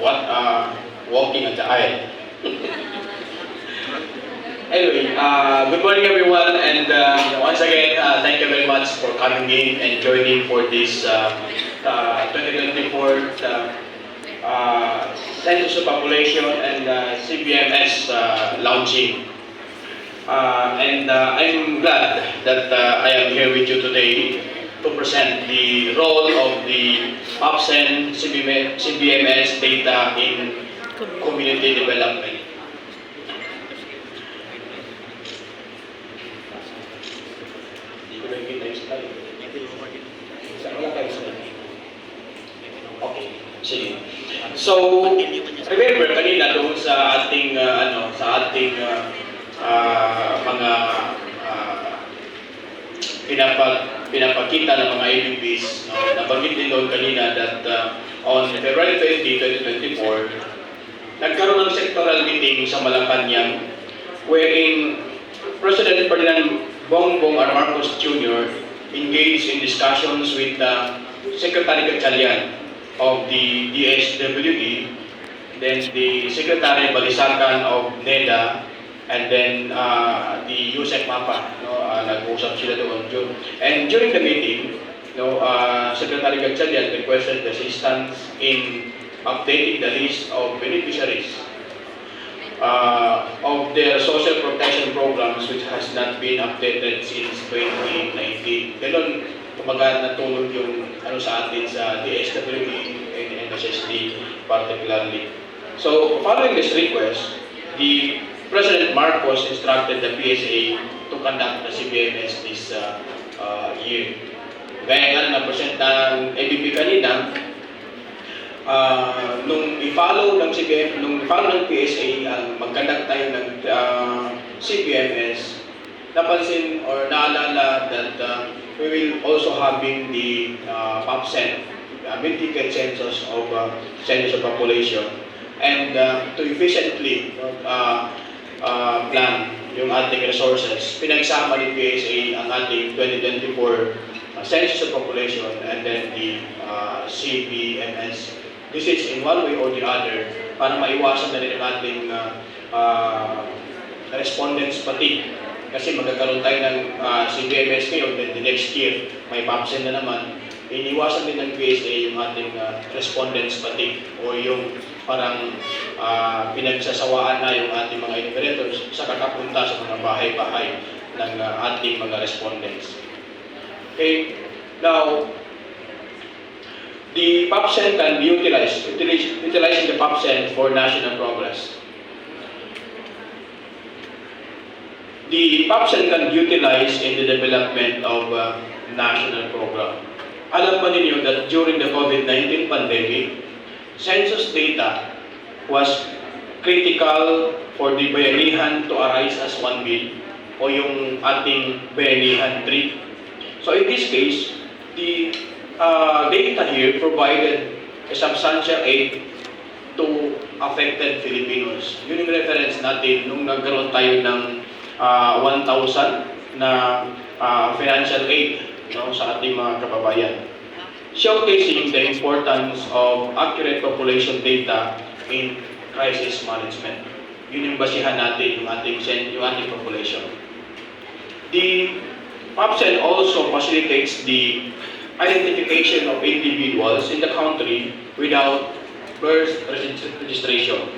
what, uh, walking on the aisle. Anyway, uh, good morning everyone, and uh, once again, uh, thank you very much for coming in and joining for this uh, uh, 2024 uh, uh, Census of Population and CBMS launching. And I'm glad that I am here with you today to present the role of the APSEN CBM CBMS data in community development. Okay. So, remember kanina doon sa ating uh, ano, sa ating uh, uh, mga uh, pinapag pinapakita ng mga ABPs, no, nabanggit din doon kanina that uh, on February 20, 2024, nagkaroon ng sectoral meeting sa Malacanang wherein President Ferdinand Bongbong R. Marcos Jr. engaged in discussions with uh, Secretary Gatchalian of the DSWE, then the Secretary Balisacan of NEDA, and then uh, the USEC MAPA. No, uh, nag-usap sila doon. And during the meeting, no, uh, Secretary Gatchalian requested assistance in updating the list of beneficiaries uh, of their social protection programs which has not been updated since 2019. Ganun, kumaga natulog yung ano sa atin sa DSWE and NSSD particularly. So, following this request, the President Marcos instructed the PSA to conduct the CBMS this uh, uh, year. Gaya nga na present ng ABP kanina, Ah, nung i-follow ng CBM, nung i-follow ng PSA ang mag-conduct tayo ng ah, CBMS, napansin or naalala that ah, we will also having the uh, PAPSEN, uh, Mid-Ticket Census of uh, Census of Population, and uh, to efficiently uh, uh, plan yung ating resources, pinagsama ni PSA ang ating 2024 uh, Census of Population and then the uh, CBMS this is in one way or the other para maiwasan na rin ang ating uh, uh, respondents pati. Kasi magkakaroon tayo ng uh, CBMS ngayon, then the next year may PAPSEN na naman. Iniwasan din ng PSA yung ating uh, respondents pati o yung parang uh, pinagsasawaan na yung ating mga enumerators sa kakapunta sa mga bahay-bahay ng uh, ating mga respondents. Okay, now, the PAPSEN can be utilized, utilize- utilizing the PAPSEN for national progress. The PAPSEN can be utilized in the development of uh, national program. Alam ba ninyo that during the COVID-19 pandemic, census data was critical for the bayanihan to arise as one bill o yung ating bayanihan 3. So in this case, the uh, data here provided a substantial aid to affected Filipinos. Yun yung reference natin nung nagkaroon tayo ng uh, 1,000 na uh, financial aid no, sa ating mga kababayan. Showcasing the importance of accurate population data in crisis management. Yun yung basihan natin yung ating, yung ating population. The PAPSEN also facilitates the identification of individuals in the country without birth regis- registration.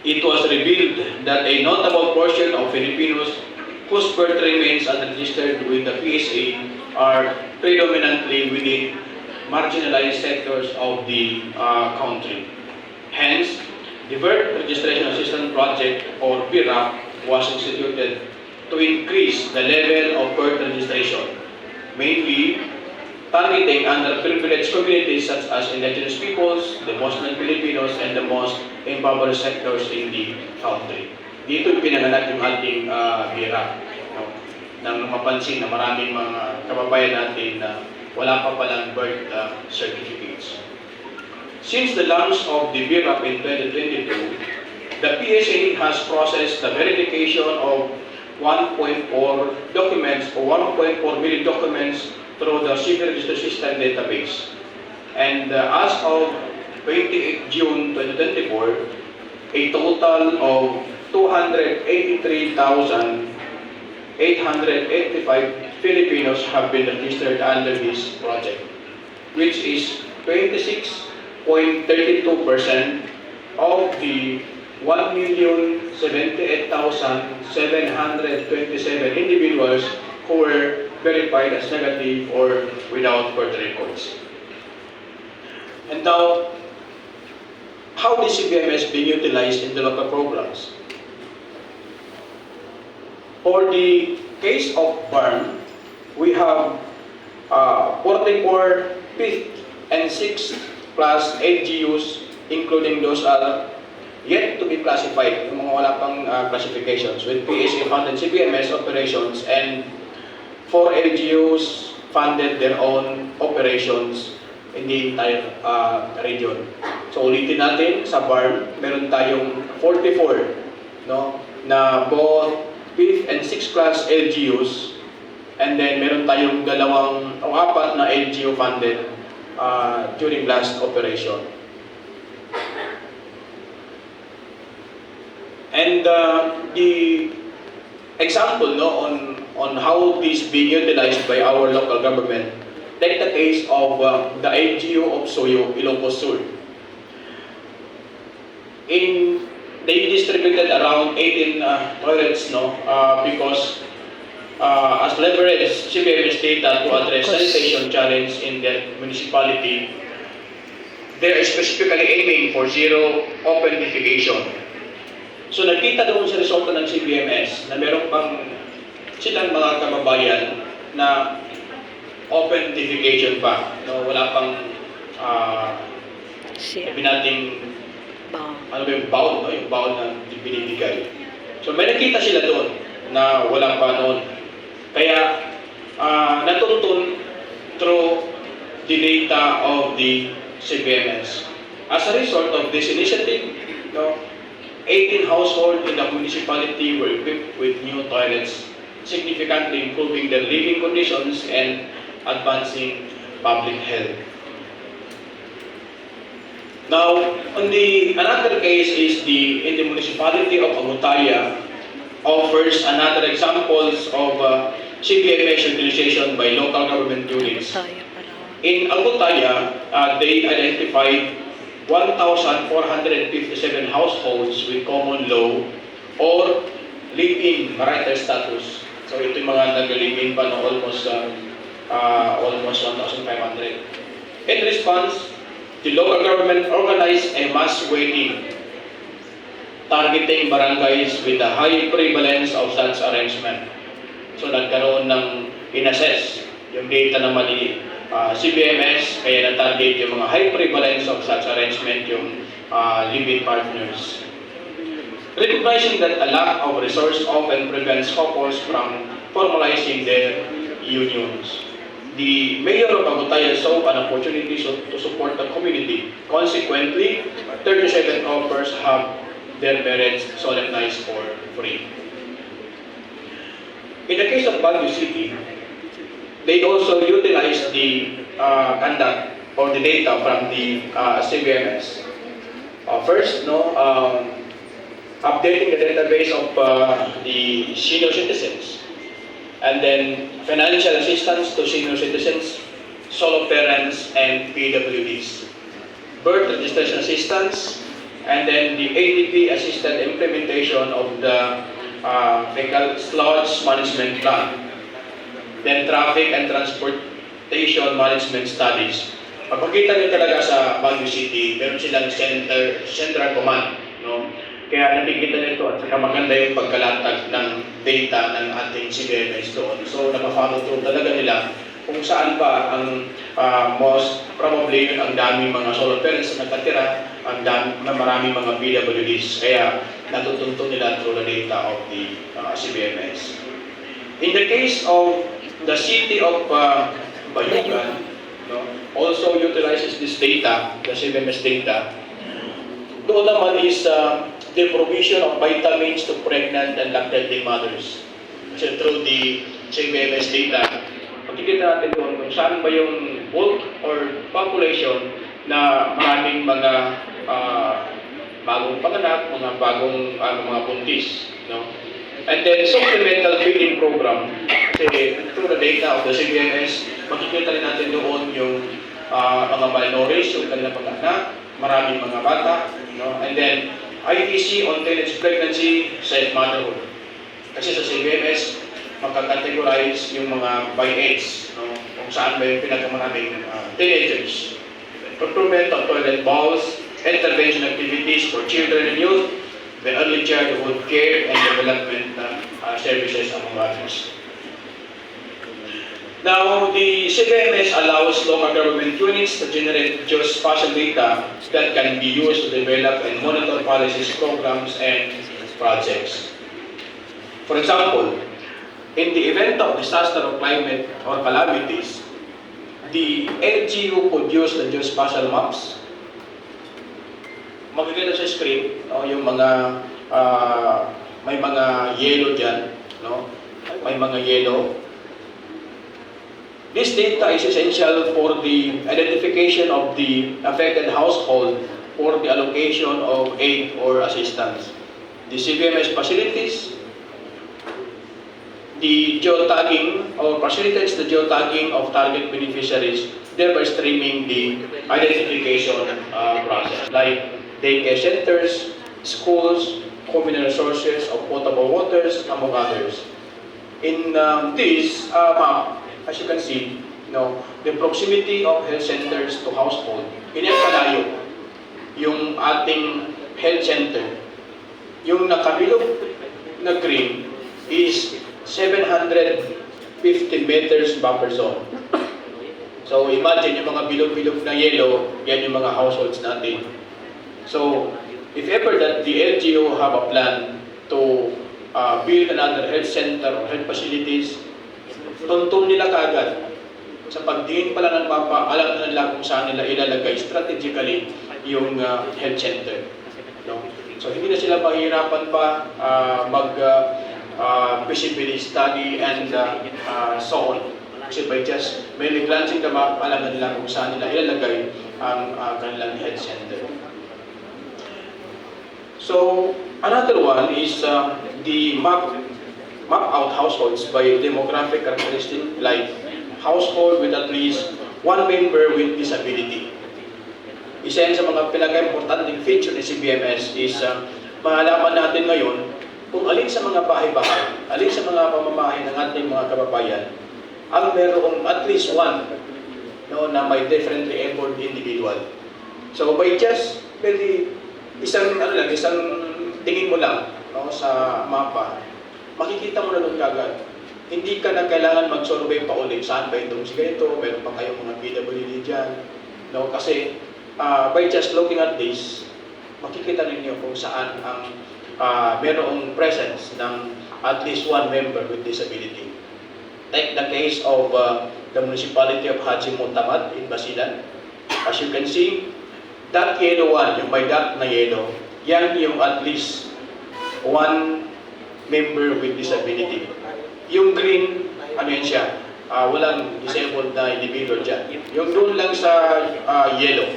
It was revealed that a notable portion of Filipinos whose birth remains unregistered with the PSA are predominantly within marginalized sectors of the uh, country. Hence, the Birth Registration Assistance Project or BIRAP was instituted to increase the level of birth registration, mainly targeting underprivileged communities such as indigenous peoples, the Muslim Filipinos, and the most impoverished sectors in the country. Dito pinanganak yung ating uh, BIRAP. Nang mapansin na maraming mga kababayan natin na wala pa palang birth uh, certificates. Since the launch of the BIRAP in 2022, the PSA has processed the verification of 1.4 documents or 1.4 million documents through the civil register system database. And uh, as of 28 June 2024, a total of 283,885 Filipinos have been registered under this project, which is 26.32% of the 1,078,727 individuals who were verified as negative or without birth records. And now, how is CBMS being utilized in the local programs? For the case of BARM, we have uh, 44 fifth and sixth class LGUs, including those are yet to be classified, yung mga wala pang uh, classifications, with PSA funded CBMS operations and four LGUs funded their own operations in the entire uh, region. So ulitin natin, sa BARM, meron tayong 44 no, na both 5th and 6th class LGUs and then meron tayong dalawang o apat na LGU funded uh, during last operation. And uh, the example no, on, on how this being utilized by our local government, take the case of uh, the LGU of Soyo, Ilocos Sur. In, they distributed around 18 uh, toilets no, uh, because uh, as leverage CBMS data to address sanitation challenge in their municipality, they are specifically aiming for zero open defecation. So nakita doon sa resulta ng CBMS na meron pang silang mga kababayan na open defecation pa. No, wala pang uh, sabi nating Bang. ano ba yung bound, no? yung bound na binibigay. So may nakita sila doon na wala pa noon. Kaya ah, natuntun through the data of the CBMS. As a result of this initiative, no, 18 households in the municipality were equipped with new toilets, significantly improving their living conditions and advancing public health. Now, on the another case is the in the municipality of Agutaya offers another examples of uh, CBMS utilization by local government units. In Agutaya, uh, they identified 1,457 households with common law or live-in marital status. So ito yung mga nag-live-in pa no, almost uh, uh, almost 1,500. In response, the local government organized a mass waiting targeting barangays with a high prevalence of such arrangement. So nagkaroon ng inassess yung data naman ni uh, CBMS kaya na-target yung mga high prevalence of such arrangement yung uh, living partners. Recognizing that a lack of resource often prevents couples from formalizing their unions. The mayor of Agutaya saw an opportunity to support the community. Consequently, 37 couples have their marriage solemnized for free. In the case of Baguio City, they also utilized the uh, conduct or the data from the uh, CBMS. Uh, first, no, um, updating the database of uh, the senior citizens, and then financial assistance to senior citizens, solo parents, and PWDs, birth registration assistance, and then the ADP assisted implementation of the uh, fecal sludge management plan, then traffic and transportation management studies. Pagpakita nyo talaga sa Baguio City, meron silang center, central command? Kaya nakikita nito at saka maganda yung pagkalatag ng data ng ating CBMS doon. So, naka-follow through talaga nila kung saan ba ang ah, most probably yun ang daming mga solo parents na nakatira, ang dami, maraming mga PWDs. Kaya natutunto nila through the data of the ah, CBMS. In the case of the city of uh, Bayugan, no, also utilizes this data, the CBMS data. Doon naman is uh, the provision of vitamins to pregnant and lactating mothers. Kasi through the CBMS data, makikita natin doon kung saan ba yung bulk or population na maraming mga ah, bagong panganak, mga bagong ah, mga buntis, no? And then supplemental feeding program, kasi through the data of the CBMS, makikita rin natin doon yung ah, mga malnourished, yung kanilang pag-anak, maraming mga bata, no? And then IEC on teenage pregnancy, safe motherhood. Kasi sa CBMS, magkakategorize yung mga by age, no? kung saan may pinagkamaraming uh, teenagers. Procurement of toilet bowls, intervention activities for children and youth, the early childhood care and development uh, uh, services among others. Now, the CBMS allows local government units to generate geospatial data that can be used to develop and monitor policies, programs, and projects. For example, in the event of disaster or climate or calamities, the LGU could use the geospatial maps. Makikita sa screen, no, yung mga, ah, may mga yellow dyan, no? may mga yellow. This data is essential for the identification of the affected household for the allocation of aid or assistance. The CBMS facilities the geotagging or facilitates the geotagging of target beneficiaries, thereby streaming the identification uh, process, like daycare centers, schools, communal resources of potable waters, among others. In um, this uh, map, as you can see, you know, the proximity of health centers to household, pinapalayo yung ating health center. Yung nakabilog na green is 750 meters buffer zone. So imagine yung mga bilog-bilog na yellow, yan yung mga households natin. So if ever that the LGU have a plan to uh, build another health center or health facilities, tuntun nila kagad. Sa pagdiin pala ng mapa, alam na nila kung saan nila ilalagay strategically yung uh, health center. No? So hindi na sila mahirapan pa uh, mag uh, uh, study and uh, uh, so on. Kasi by just merely glancing the map, alam na nila kung saan nila ilalagay ang uh, kanilang health center. So, another one is uh, the map map out households by demographic characteristic like household with at least one member with disability. Isa yan sa mga pinaka-importanting feature ni CBMS is uh, malaman natin ngayon kung alin sa mga bahay-bahay, alin sa mga pamamahay ng ating mga kababayan ang merong at least one no, na may differently abled individual. So by just pwede isang ano lang, isang tingin mo lang no, sa mapa, makikita mo na doon kagad. Hindi ka na kailangan mag-survey pa ulit saan ba itong si ganito, meron pa kayong mga PWD dyan. No, kasi uh, by just looking at this, makikita ninyo kung saan ang uh, merong presence ng at least one member with disability. Take the case of uh, the municipality of Haji Muntamad in Basilan. As you can see, that yellow one, yung may dot na yellow, yan yung at least one member with disability. Yung green, ano yan siya, ah, walang disabled na individual dyan. Yung doon lang sa ah, yellow.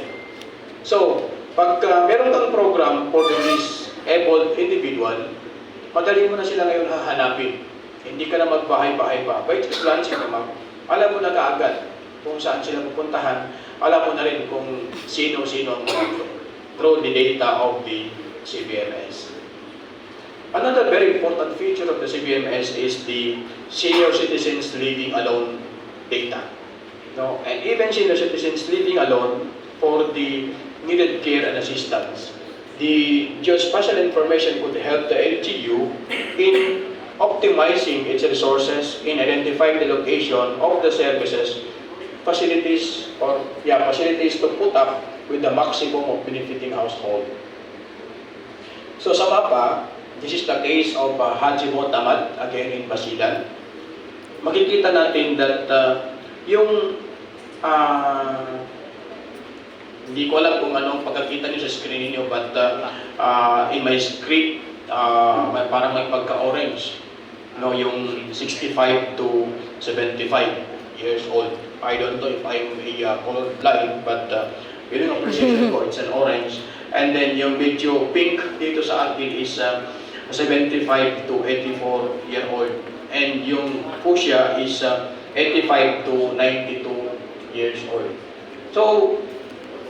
So, pagka meron kang program for the disabled individual, madali mo na sila ngayon hahanapin. Hindi ka na magbahay-bahay pa. By just glancing map, alam mo na kaagad kung saan sila pupuntahan. Alam mo na rin kung sino-sino ang through the data of the CBMS. Another very important feature of the CBMS is the senior citizens living alone data. No? And even senior citizens living alone for the needed care and assistance. The geospatial information could help the LGU in optimizing its resources in identifying the location of the services, facilities, or yeah, facilities to put up with the maximum of benefiting household. So sa mapa, this is the case of uh, Haji Motamad, again in Basilan. Makikita natin that uh, yung uh, hindi ko alam kung anong pagkakita niyo sa screen niyo but uh, uh, in my script uh, may, parang may pagka-orange no yung 65 to 75 years old I don't know if I'm a uh, color blind but uh, Yun yung appreciation ko, it's an orange. And then yung medyo pink dito sa atin is uh, 75 to 84 year old. And yung fuchsia is uh, 85 to 92 years old. So,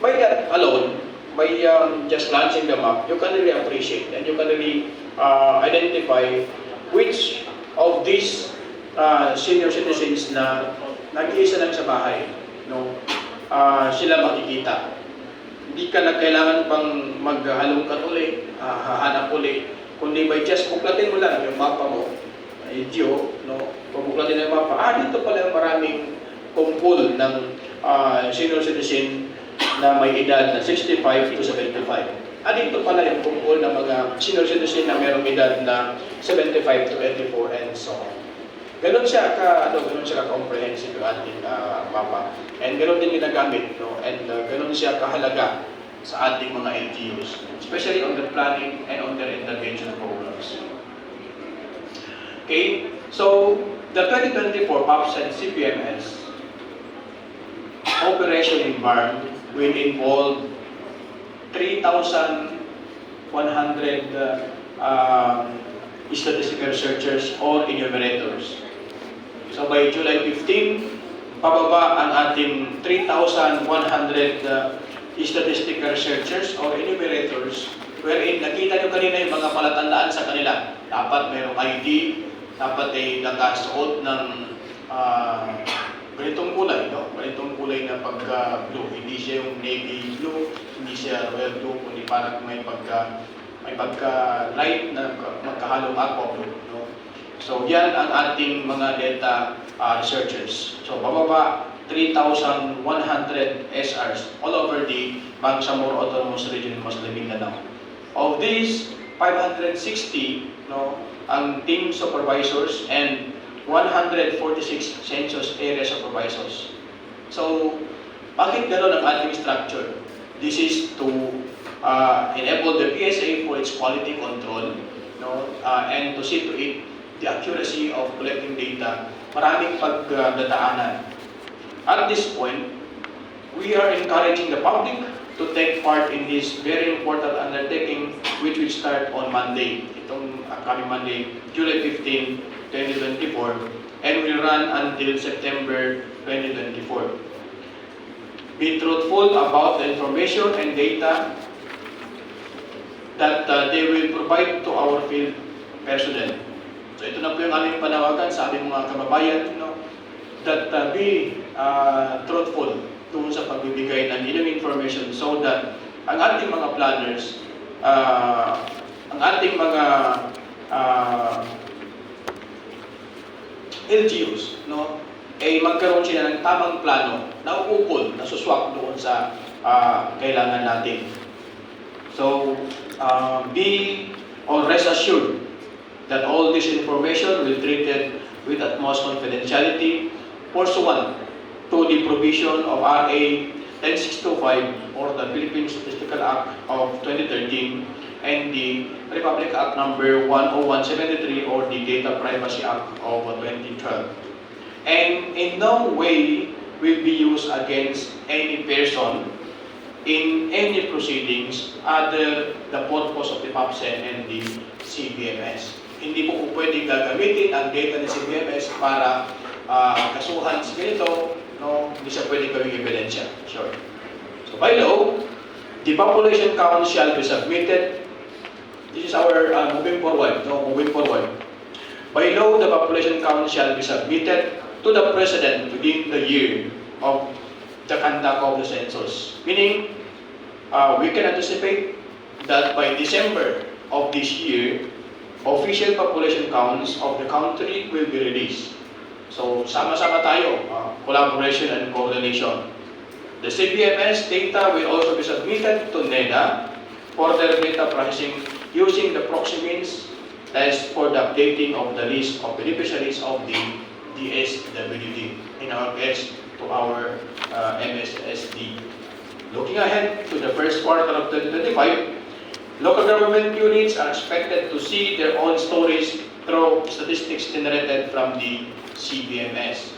by that alone, by um, just launching the map, you can really appreciate and you can really uh, identify which of these uh, senior citizens na nag-iisa lang sa bahay, no, uh, sila makikita. Hindi ka na kailangan pang maghalongkat uli, uh, hahanap uli, kundi by just buklatin mo lang yung mapa mo, ideo, no, pabuklatin mo yung mapa, ah, dito pala maraming kumpul ng uh, senior citizen na may edad na 65 to 75. Ah, dito pala yung kumpul ng mga senior citizen na mayroong edad na 75 to 84 and so on. Ganon siya ka, ano, ganon siya ka-comprehensive yung ating ah, mapa. And ganon din ginagamit, no? And uh, ganon siya kahalaga sa ating mga LGUs, especially on the planning and on their intervention programs. Okay, so the 2024 PAPS and CPMS operation Barn will involve 3,100 uh, um, statistical researchers or enumerators. So by July 15, pababa ang ating 3,100 uh, statistical researchers or enumerators wherein nakita nyo kanina yung mga palatandaan sa kanila. Dapat mayroong ID, dapat ay nakasuot ng ah, ganitong kulay, no? Ganitong kulay na pagka-blue. Hindi siya yung navy blue, hindi siya royal blue, kundi parang may pagka may pagka-light na magkahalong aqua blue, no? So, yan ang ating mga data ah, researchers. So, bababa 3,100 SRs all over the Bangsamoro Autonomous Region in Muslim Mindanao. Of these, 560 no, ang team supervisors and 146 census area supervisors. So, bakit gano'n ang ating structure? This is to uh, enable the PSA for its quality control no, uh, and to see to it the accuracy of collecting data. Maraming pagdadaanan. At this point, we are encouraging the public to take part in this very important undertaking which will start on Monday, itong upcoming Monday, July 15, 2024, and will run until September 2024. Be truthful about the information and data that uh, they will provide to our field personnel. So ito na po yung aming panawagan sa aming mga kababayan, no? that uh, be uh, truthful tungkol sa pagbibigay ng inyong information so that ang ating mga planners, uh, ang ating mga uh, LGUs, no, ay magkaroon sila ng tamang plano na ukol, na suswak doon sa uh, kailangan natin. So, uh, be or rest assured that all this information will be treated with utmost confidentiality pursuant to the provision of RA 10625 or the Philippine Statistical Act of 2013 and the Republic Act number 10173 or the Data Privacy Act of 2012. And in no way will be used against any person in any proceedings other the purpose of the PAPSEN and the CBMS. Hindi po po pwedeng gagamitin ang data ng CBMS para ah, kasuhan si ganito, no, hindi siya pwedeng gawing ebidensya. Sure. So by law, the population count shall be submitted. This is our uh, moving forward, no, moving forward. By law, the population count shall be submitted to the President within the year of the conduct of the census. Meaning, uh, we can anticipate that by December of this year, official population counts of the country will be released. So, sama-sama tayo, uh, collaboration and coordination. The CBMS data will also be submitted to NEDA for their data processing using the proxy means as for the updating of the list of beneficiaries of the DSWD, in our case, to our uh, MSSD. Looking ahead to the first quarter of 2025, local government units are expected to see their own stories through statistics generated from the CBMS.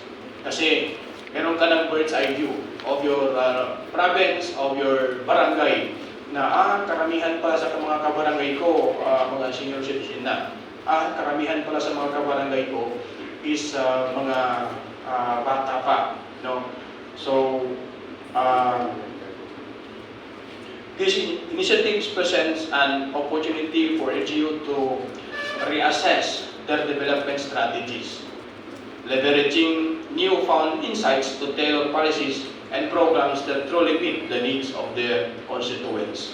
Kasi meron ka ng bird's eye view of your uh, province, of your barangay, na ah, karamihan pala sa mga kabarangay ko, ah, mga senior citizen na, ah, karamihan pala sa mga kabarangay ko is ah, mga ah, bata pa, no? So, uh, this initiative presents an opportunity for LGU to reassess their development strategies, leveraging newfound insights to tailor policies and programs that truly meet the needs of their constituents.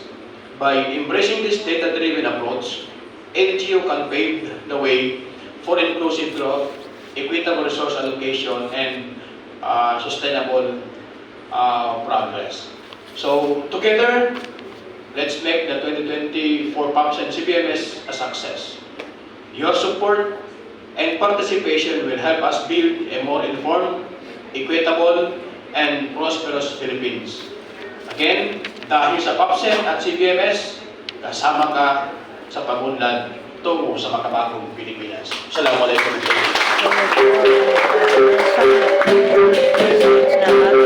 By embracing this data-driven approach, LGU can pave the way for inclusive growth, equitable resource allocation, and uh, sustainable uh, progress. So together, let's make the 2024 PAPS and CBMS a success. Your support and participation will help us build a more informed, equitable, and prosperous Philippines. Again, dahil sa PAPSEN at CBMS, kasama ka sa pagunlad tungo sa makabagong Pilipinas. Assalamualaikum. Thank you.